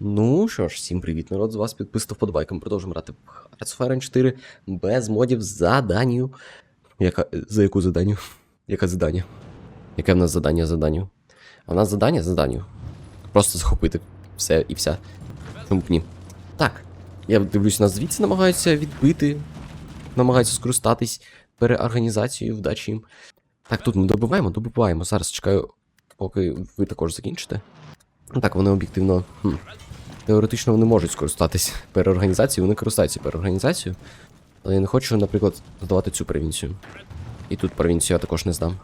Ну що ж, всім привіт, народ, з вас підписав вподобайка. Ми продовжуємо грати Hearts of Iron 4 без модів за заданню. Яка, за яку заданню? Яке задання? Яке в нас задання заданню? А в нас задання заданню. Просто захопити все і вся. Чому б ні? Так. Я дивлюсь, нас звідси намагаються відбити, намагаються скористатись переорганізацією, вдачі їм. Так, тут ми добиваємо, добиваємо. Зараз чекаю, поки ви також закінчите. Ну так, вони об'єктивно. Хм. Теоретично вони можуть скористатись переорганізацією, вони користаються переорганізацією. Але я не хочу, наприклад, здавати цю провінцію. І тут провінцію я також не здам.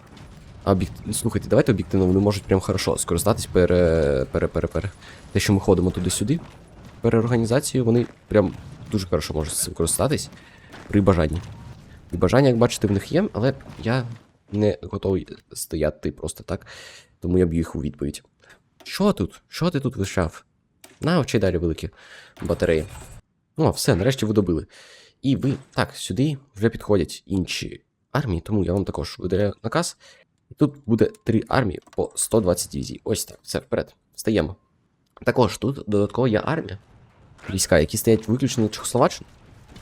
А об'єк... слухайте, давайте об'єктивно, вони можуть прям хорошо скористатись пере... пере... пере... пере. Те, що ми ходимо туди-сюди. Переорганізацією вони прям дуже хорошо можуть цим користатись при бажанні. І бажання, як бачите, в них є, але я не готовий стояти просто так, тому я б'ю їх у відповідь. Що тут? Що ти тут лишав? На, очей далі великі батареї. О, все, нарешті ви добили. І ви, так, сюди вже підходять інші армії, тому я вам також видаляю наказ. І тут буде три армії по 120 дивізій. Ось так, все, вперед. Стаємо. Також тут додатково є армія. Війська, які стоять виключно на Чехословаччину.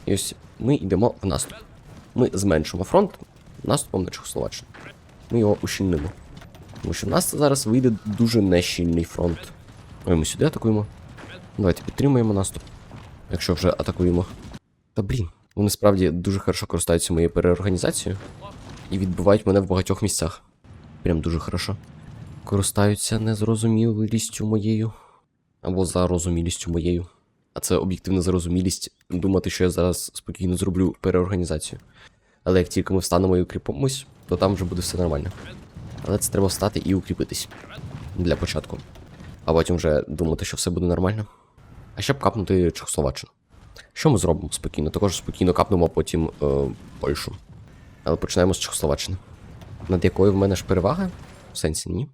І ось ми йдемо в наступ. Ми зменшимо фронт наступом на Чехословаччину. Ми його ущільнимо. Тому що в нас зараз вийде дуже нещільний фронт. Ой, ми сюди атакуємо. Давайте підтримуємо наступ. Якщо вже атакуємо. Та блін, вони справді дуже хорошо користуються моєю переорганізацією і відбивають мене в багатьох місцях. Прям дуже хорошо. Користаються незрозумілістю моєю. Або зарозумілістю моєю. А це об'єктивна зарозумілість думати, що я зараз спокійно зроблю переорганізацію. Але як тільки ми встанемо і укріпимось, то там вже буде все нормально. Але це треба встати і укріпитись для початку. А потім вже думати, що все буде нормально. А щоб капнути Чехословаччину. Що ми зробимо спокійно? Також спокійно капнемо потім е, Польщу. Але починаємо з Чехословаччини. Над якою в мене ж перевага? В сенсі ні.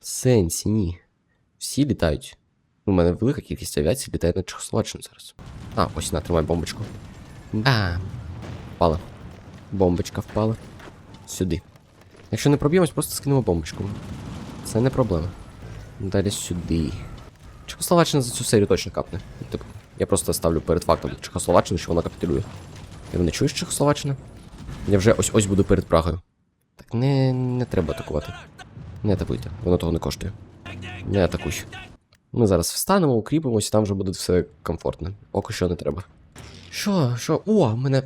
В сенсі ні. Всі літають. У мене велика кількість авіації літає над Чехословаччину зараз. А, ось на, тримай бомбочку. Бам! Впала. Бомбочка впала. Сюди. Якщо не проб'ємось, просто скинемо бомбочку. Це не проблема. Далі сюди. Чехословаччина за цю серію точно капне. Так, я просто ставлю перед фактом Чехословаччину, що вона капітулює. Ти мене чуєш, Чехословаччина? Я вже ось ось буду перед Прагою. Так не, не треба атакувати. Не атакуйте, воно того не коштує. Не атакуй. Ми зараз встанемо, укріпимось, і там вже буде все комфортно. Поки що не треба. Що? Що? О, в мене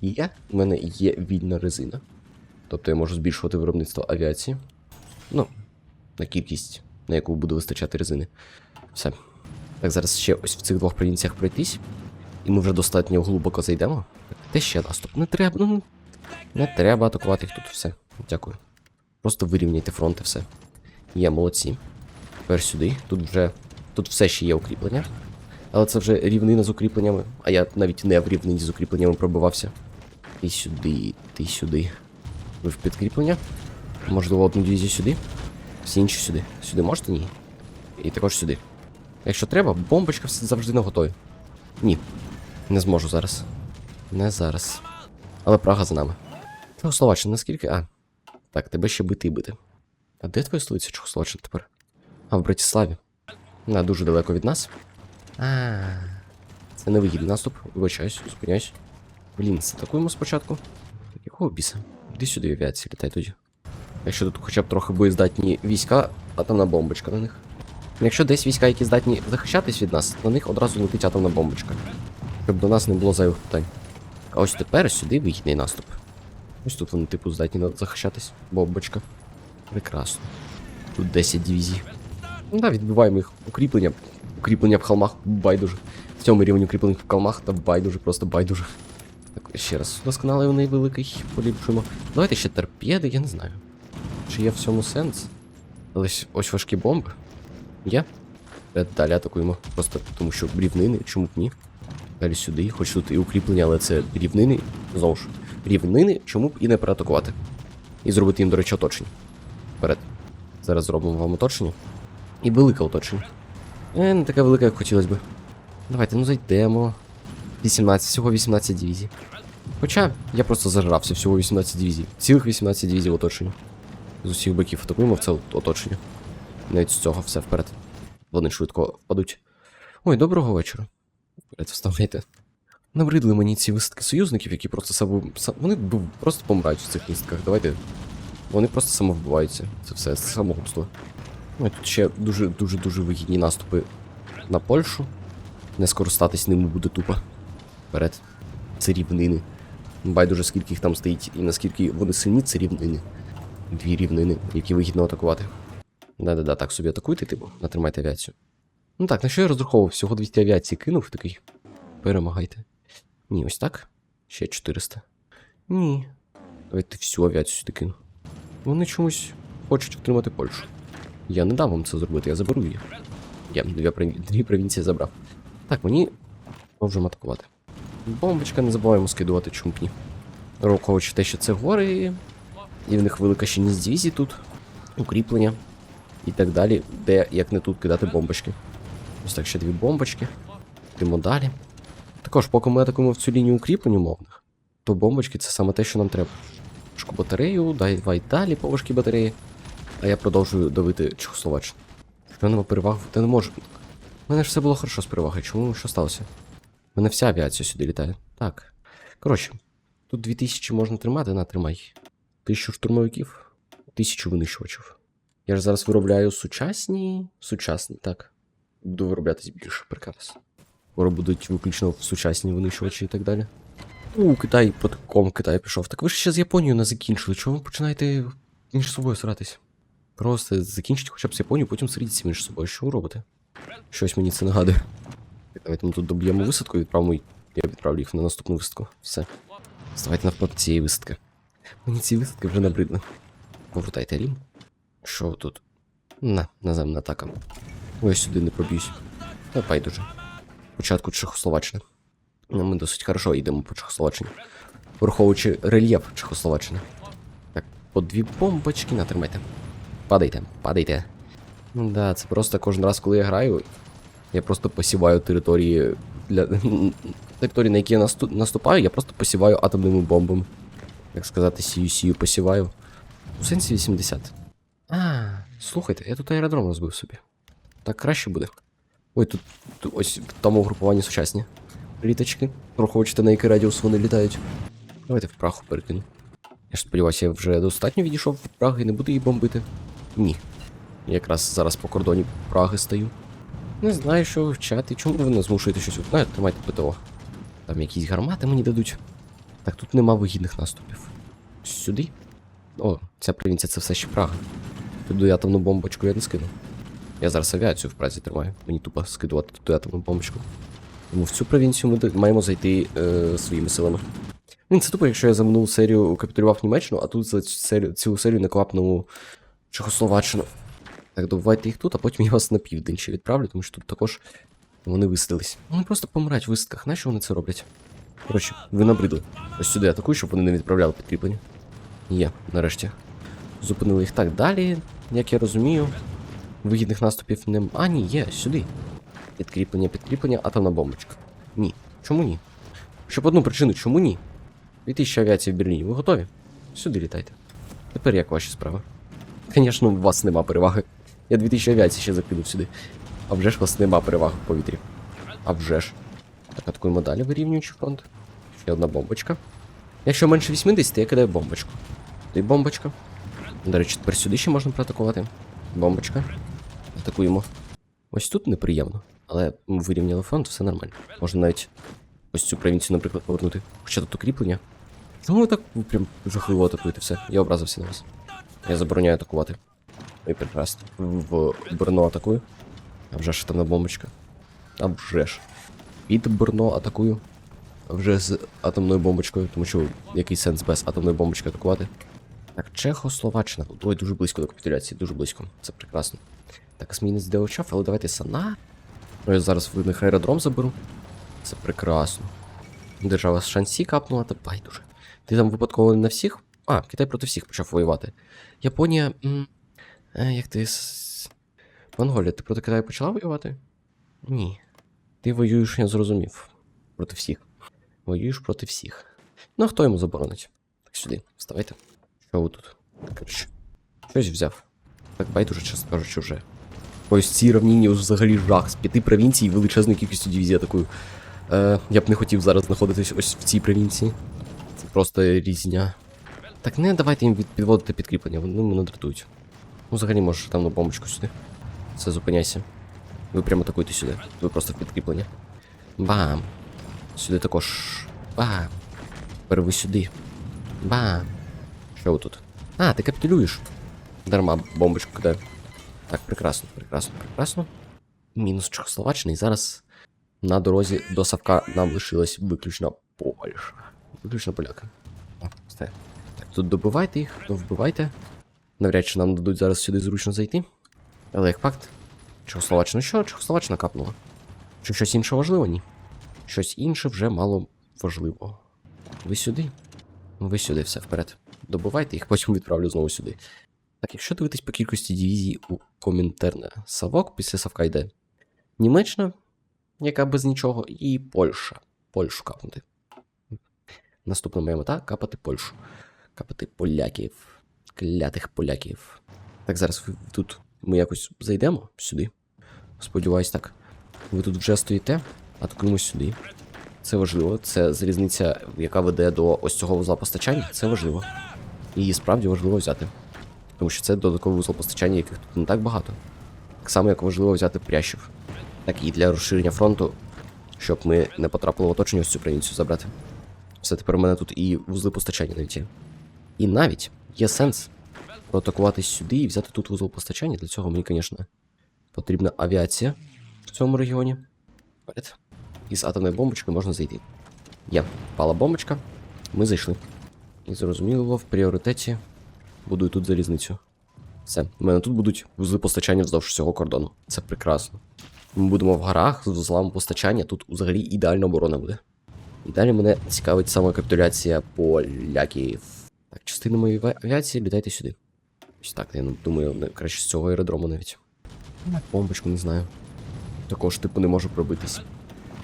є? У мене є вільна резина. Тобто я можу збільшувати виробництво авіації. Ну, на кількість, на яку буде вистачати резини. Все. Так, зараз ще ось в цих двох провінціях пройтись. І ми вже достатньо глибоко зайдемо. Де ще наступ? Не треба. Ну, не треба атакувати їх тут все. Дякую. Просто вирівняйте фронти, все. Є, молодці. Тепер сюди. Тут вже. Тут все ще є укріплення. Але це вже рівнина з укріпленнями. А я навіть не в рівнині з укріпленнями пробивався. Ти сюди, ти сюди. Ви в підкріплення? Можливо, одну дивізію сюди. Всі інші сюди. Сюди можете? Ні. І також сюди. Якщо треба, бомбочка завжди на готові. Ні. Не зможу зараз. Не зараз. Але Прага за нами. Чехословаччина, наскільки. А. Так, тебе ще бити і бити. А де твоя столиця Чехословаччина тепер? А, в Братіславі. На, дуже далеко від нас. А. Це невигідний наступ. Вибачаюсь, зупиняюсь. Блін, атакуємо спочатку. Якого біса? Іди сюди авіація, літай тоді. Якщо тут хоча б трохи боєздатні війська, атомна бомбочка на них. Якщо десь війська, які здатні захищатись від нас, на них одразу летить атомна бомбочка. Щоб до нас не було зайвих питань. А ось тепер сюди вигідний наступ. Ось тут вони, типу, здатні захищатись. Бомбочка. Прекрасно. Тут 10 дивізій. Ну да, відбиваємо їх. Укріплення. Укріплення в холмах байдуже. В цьому рівні укріплень в холмах та байдуже, просто байдуже. Так, ще раз досконалий вони великий, поліпшуємо. Давайте ще торпеди, я не знаю. Чи є в цьому сенс? Але ось важкі бомби. Є? Е, Далі атакуємо. Просто тому що рівнини, чому б ні? Далі сюди, хоч тут і укріплення, але це рівнини. Знову ж. Рівнини, чому б і не переатакувати. І зробити їм, до речі, оточення. Вперед. Зараз зробимо вам оточення. І велике оточення. Е, не таке велике, як хотілося б. Давайте, ну зайдемо. 18, всього 18 дивізій. Хоча я просто зажрався всього 18 дивізій. Цілих 18 дивізій в оточенні. З усіх боків атакуємо в це оточення. Навіть з цього все вперед. Вони швидко впадуть. Ой, доброго вечора. Вперед, вставайте. Набридли мені ці висадки союзників, які просто само... Вони просто помирають в цих містках. Давайте. Вони просто самовбиваються. Це все це самогубство. Ну, тут ще дуже дуже дуже вигідні наступи на Польщу. Не скористатись ними буде тупо. Вперед. Це рівнини. Байдуже, скільки їх там стоїть, і наскільки вони сильні, це рівнини. Дві рівнини, які вигідно атакувати. Да-да-да, так собі атакуйте, типу, натримайте авіацію. Ну так, на що я розраховував? Всього 200 авіації кинув такий. Перемагайте. Ні, ось так. Ще 400. Ні. Давайте всю авіацію сюди кину. Вони чомусь хочуть втримати Польщу. Я не дам вам це зробити, я заберу її. Я дві, дві провінції забрав. Так, мені можемо атакувати. Бомбочка, не забуваємо скидувати чумпні. Враховуючи те, що це гори, і в них велика щільність дивізій тут, укріплення і так далі, де як не тут кидати бомбочки. Ось так ще дві бомбочки. Йдемо далі. Також, поки ми атакуємо в цю лінію укріплень умовних, то бомбочки це саме те, що нам треба. Важку батарею, дай давай далі по важкій батареї. А я продовжую давити Чехословаччину. Що нема переваг, та не можу. У мене ж все було хорошо з перевагою. Чому що сталося? У мене вся авіація сюди літає. Так. Коротше, тут 2000 можна тримати, на тримай. Тисячу штурмовиків, тисячу винищувачів. Я ж зараз виробляю сучасні. Сучасні, так. Буду вироблятись більше, прекрасно. Скоро будуть виключно сучасні винищувачі і так далі. У, Китай проти ком Китай пішов. Так ви ж ще з Японією не закінчили. Чого ви починаєте між собою сратись? Просто закінчіть хоча б з Японією, потім сріться між собою. Що ви робите? Щось мені це нагадує. Давайте ми тут доб'ємо висадку і відправимо. Я відправлю їх на наступну висадку. Все. Ставайте навпроти цієї висадки. Мені ці висадки вже набридли. Повертайте рім. Що тут? На, наземна атака. Ой, сюди не проб'юсь. Та байдуже. Спочатку Чехословаччини. Ну, Ми досить хорошо йдемо по Чехословаччині. Враховуючи рельєф Чехословаччини. Так, по дві бомбочки натримайте. Падайте, падайте. Ну да, це просто кожен раз, коли я граю, я просто посіваю території для. території, на які я насту... наступаю, я просто посіваю атомними бомбами. Як сказати, сію-сію посіваю. У сенсі 80. А, слухайте, я тут аеродром розбив собі. Так краще буде. Ой, тут, тут ось в тому групуванні сучасні літочки. Враховуючи на який радіус вони літають. Давайте в праху перекину. Я ж сподіваюся, я вже достатньо відійшов від Праги і не буду її бомбити. Ні. Якраз зараз по кордоні Праги стою. Не знаю, що вивчати. Чому ви не змушуєте щось вивчати? Тримайте ПТО. Там якісь гармати мені дадуть. Так, тут нема вигідних наступів. Сюди? О, ця провінція це все ще Прага. Туди атомну бомбочку я не скину. Я зараз авіацію в Празі тримаю. Мені тупо скидувати туди атомну бомбочку. Тому в цю провінцію ми маємо зайти е, своїми силами. Він це тупо, якщо я за минулу серію капітулював Німеччину, а тут за серію, цілу серію не клапнув Чехословаччину. Так, добувайте їх тут, а потім я вас на південь ще відправлю, тому що тут також вони висадились. Вони просто помирають в висадках. Нащо вони це роблять? Коротше, ви набридли. Ось сюди атакую, щоб вони не відправляли підкріплення. Є, нарешті. Зупинили їх так далі, як я розумію. Вигідних наступів нема. А, ні, є, сюди. Підкріплення, підкріплення, атомна бомбочка. Ні. Чому ні? Щоб одну причину, чому ні? 2000 авіації в Берліні, ви готові? Сюди літайте. Тепер як ваші справи? Звісно, у вас нема переваги. Я 2000 авіації ще закинув сюди. А вже ж у вас нема переваги в повітрі. А вже ж. Так, атакуємо далі, вирівнюючи фронт. Ще одна бомбочка. Якщо менше 80, я кидаю бомбочку. Ти бомбочка. До речі, тепер сюди ще можна проатакувати. Бомбочка. Атакуємо. Ось тут неприємно. Але ми вирівняли фронт, все нормально. Можна навіть ось цю провінцію, наприклад, повернути. Хоча тут укріплення. Чому ви так прям жахливо атакуєте все? Я образився на вас. Я забороняю атакувати. Ой, прекрасно. В Брно атакую. А вже ж там на бомбочка. А вже ж. Під Брно атакую. Вже з атомною бомбочкою, тому що який сенс без атомної бомбочки атакувати. Так, Чехословаччина. Ой, дуже близько до капітуляції, дуже близько. Це прекрасно. Так, змінець де очав, але давайте Сана. Ну, я зараз в них аеродром заберу. Це прекрасно. Держава з Шансі капнула, та байдуже. Ти там випадково не на всіх? А, Китай проти всіх почав воювати. Японія. М, е, як ти. с- Монголія, ти проти Китаю почала воювати? Ні. Ти воюєш, я зрозумів. Проти всіх. Воюєш проти всіх. Ну, а хто йому заборонить? Так сюди, вставайте. Що ви тут? Коротше, щось взяв. Так байдуже, чесно кажучи, вже. Ось ці равніння взагалі жах. З п'яти провінцій величезною кількістю дивізій атакую. Е, я б не хотів зараз знаходитись ось в цій провінції. Це просто різня. Так не давайте їм підводити підкріплення, вони мене дратують. Ну, взагалі можеш там на бомбочку сюди. Все, зупиняйся. Ви прямо атакуйте сюди. Ви просто в підкріплення. Бам! Сюди також. Бам! Тепер ви сюди. Бам! Що ви тут? А, ти капітулюєш. Дарма бомбочку кидаю. Так, прекрасно, прекрасно, прекрасно. Мінус Чехословаччина, і зараз на дорозі до Савка нам лишилась виключно Польща. Виключно все. Так, тут добивайте їх, то вбивайте. Навряд чи нам дадуть зараз сюди зручно зайти. Але як факт, Чехословаччина що? Чехословаччина капнула. Чи щось інше важливо? Ні. Щось інше вже мало важливо. Ви сюди? Ну, Ви сюди, все вперед. Добивайте їх, потім відправлю знову сюди. Так, якщо дивитись по кількості дивізій у Комінтерне, Савок після Савка йде Німеччина, яка без нічого, і Польща. Польщу капнути. Наступна моя мета капати Польщу. Капати поляків. Клятих поляків. Так, зараз тут ми якось зайдемо сюди. Сподіваюсь, так. Ви тут вже стоїте, атакуємо сюди. Це важливо. Це залізниця, яка веде до ось цього вузла постачання. Це важливо. І її справді важливо взяти. Тому що це додатковий вузол постачання, яких тут не так багато. Так само, як важливо взяти прящів. Так і для розширення фронту, щоб ми не потрапили в оточення ось цю провінцію забрати. Все тепер у мене тут і вузли постачання навіть є. І навіть є сенс проатакувати сюди і взяти тут вузол постачання. Для цього мені, звісно, потрібна авіація в цьому регіоні. І з атомною бомбочкою можна зайти. Є, впала бомбочка, ми зайшли. І зрозуміло, в пріоритеті будую тут залізницю. Все, у мене тут будуть вузли постачання вздовж всього кордону. Це прекрасно. Ми будемо в горах з вузлами постачання, тут взагалі ідеальна оборона буде. І далі мене цікавить саме капітуляція поляків. Так, частина моєї авіації, літайте сюди. Ось так, я думаю, краще з цього аеродрому навіть. Бомбочку не знаю. Також, типу, не можу пробитись.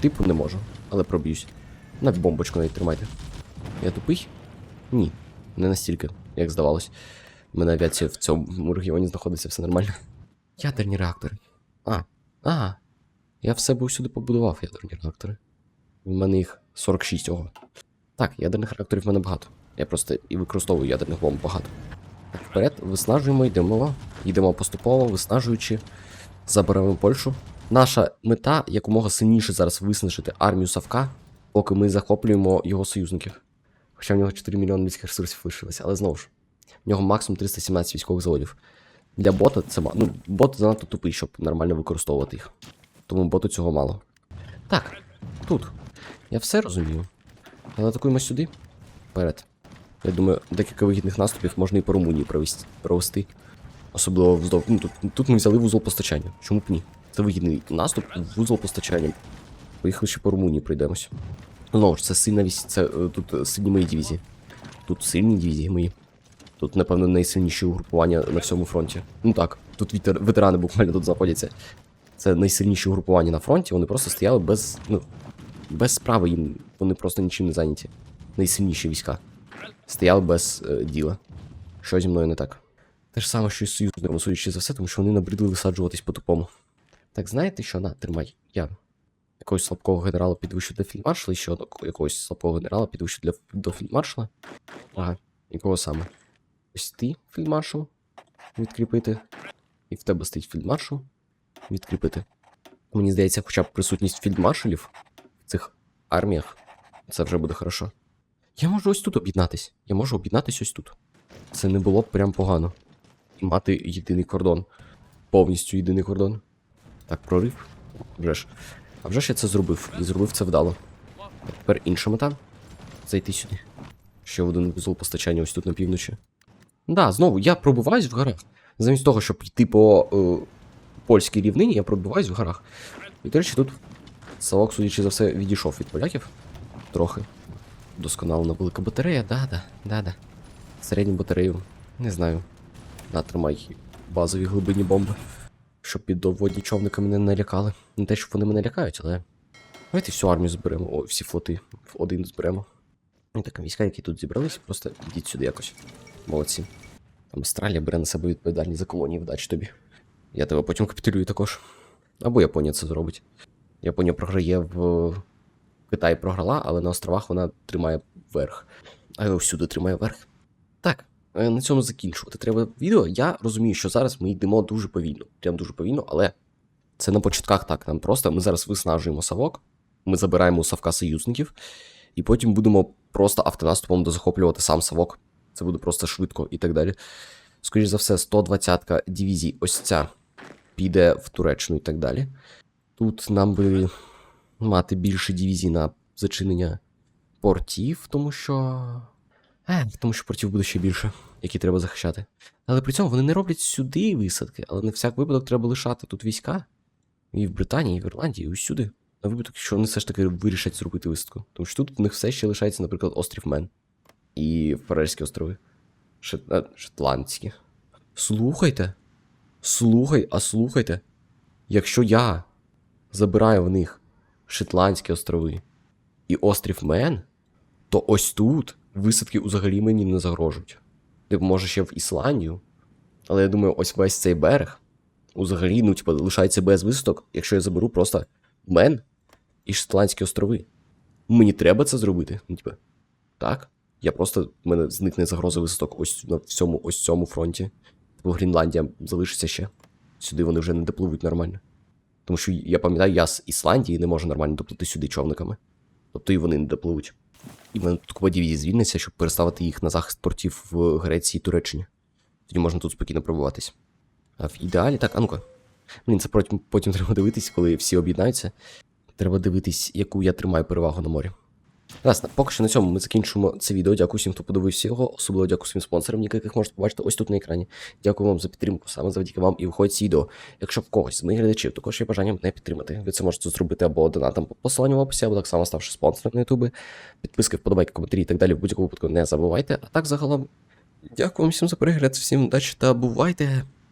Типу не можу, але проб'юсь. На бомбочку навіть тримайте. Я тупий? Ні, не настільки, як здавалось. У мене авіація в цьому регіоні знаходиться все нормально. Ядерні реактори. А, а. Я в себе усюди побудував ядерні реактори. У мене їх 46 ого. Так, ядерних реакторів в мене багато. Я просто і використовую ядерних бомб багато. Так, вперед, виснажуємо, йдемо. Йдемо поступово, виснажуючи. Заберемо Польщу. Наша мета якомога сильніше зараз виснажити армію Савка, поки ми захоплюємо його союзників. Хоча в нього 4 мільйони людських ресурсів лишилося, але знову ж, в нього максимум 317 військових заводів. Для бота це. Ну, бот занадто тупий, щоб нормально використовувати їх. Тому боту цього мало. Так, тут. Я все розумію. Але атакуємо сюди. Вперед. Я думаю, декілька вигідних наступів можна і по Румунії провести. провести. Особливо вздовж. Ну, тут, тут ми взяли вузол постачання. Чому б ні? Це вигідний наступ, вузол постачання. Поїхали ще по Румунії пройдемось. Знову ж, це сильна вісь. Це е, тут е, сильні мої дивізії. Тут сильні дивізії мої. Тут, напевно, найсильніші угрупування на всьому фронті. Ну так, тут вітер... ветерани буквально тут знаходяться. Це найсильніші угрупування на фронті, вони просто стояли без. ну, без справи їм. Вони просто нічим не зайняті. Найсильніші війська. Стояли без е, діла. Що зі мною не так? Те ж саме, що і з союзниками, судячи за все, тому що вони набридли висаджуватись по-тупому. Так знаєте що? На, тримай. Я якогось слабкого генерала підвищу для фільдмаршала, і ще одного якогось слабкого генерала підвищу для до фільдмаршала. Ага, якого саме? Ось ти, фільдмаршал, відкріпити. І в тебе стоїть фільдмаршал. Відкріпити. Мені здається, хоча б присутність фільдмаршалів в цих арміях. Це вже буде хорошо. Я можу ось тут об'єднатись. Я можу об'єднатись ось тут. Це не було б прям погано. І мати єдиний кордон. Повністю єдиний кордон. Так, прорив. Вже ж. А вже ж я це зробив. І зробив це вдало. А тепер інша мета. Зайти сюди. Ще один вузол постачання ось тут на півночі. Да, знову, я пробиваюсь в горах. Замість того, щоб йти по е, польській рівнині, я пробиваюсь в горах. І, до речі, тут Савок, судячи за все, відійшов від поляків. Трохи. Досконалена велика батарея, да-да, да-да. Середню батарею, не знаю. На, тримай базові глибинні бомби. Щоб підводні човники мене не налякали. Не те, щоб вони мене лякають, але. Давайте всю армію зберемо, о, всі флоти в один зберемо. Ну так, війська, які тут зібрались, просто йдіть сюди якось. Молодці. Там Австралія бере на себе відповідальність за колонії, вдачі тобі. Я тебе потім капітулюю також. Або Японія це зробить. Японія програє в Китай програла, але на островах вона тримає верх. А всюди тримає верх. Е, на цьому закінчувати треба відео. Я розумію, що зараз ми йдемо дуже повільно. Прям дуже повільно, але це на початках так. Нам просто ми зараз виснажуємо Савок, ми забираємо у Савка союзників, і потім будемо просто автонаступом дозахоплювати сам Савок. Це буде просто швидко і так далі. Скоріше за все, 120-ка дивізій, ось ця, піде в Туреччину і так далі. Тут нам би мати більше дивізій на зачинення портів, тому що. Е, тому що портів буде ще більше, які треба захищати. Але при цьому вони не роблять сюди висадки, але на всяк випадок треба лишати тут війська. І в Британії, і в Ірландії, і усюди. На випадок, що вони все ж таки вирішать зробити висадку. Тому що тут в них все ще лишається, наприклад, острів Мен і Фарерські острови. Шет... а, Шотландські. Слухайте. Слухай, а слухайте. Якщо я забираю в них Шотландські острови і острів Мен, то ось тут висадки взагалі мені не загрожують. Типу, може, ще в Ісландію. Але я думаю, ось весь цей берег взагалі, ну, типу, лишається без висадок, якщо я заберу просто Мен і Шотландські острови. Мені треба це зробити. Ну, типу, так. Я просто в мене зникне загроза висадок ось на всьому ось цьому фронті. Типу Грінландія залишиться ще. Сюди вони вже не допливуть нормально. Тому що я пам'ятаю, я з Ісландії не можу нормально доплити сюди човниками. Тобто і вони не допливуть. І мене тут купа дивізій звільниться, щоб переставити їх на захист портів в Греції і Туреччині. Тоді можна тут спокійно пробуватись. А в ідеалі, так, а ну-ка. Блін, це потім, потім треба дивитись, коли всі об'єднаються. Треба дивитись, яку я тримаю перевагу на морі. Власне, поки що на цьому ми закінчимо це відео. Дякую всім, хто подивився його. Особливо дякую своїм спонсорам, яких можете побачити ось тут на екрані. Дякую вам за підтримку. Саме завдяки вам і виходить ці відео. Якщо в когось з моїх глядачів також є бажання мене підтримати, ви це можете зробити або донатом по посиланню в описі, або так само ставши спонсором на Ютубі. Підписки, вподобайки, коментарі і так далі. В будь-якому випадку не забувайте. А так загалом, дякую всім за перегляд, всім удачі та бувайте!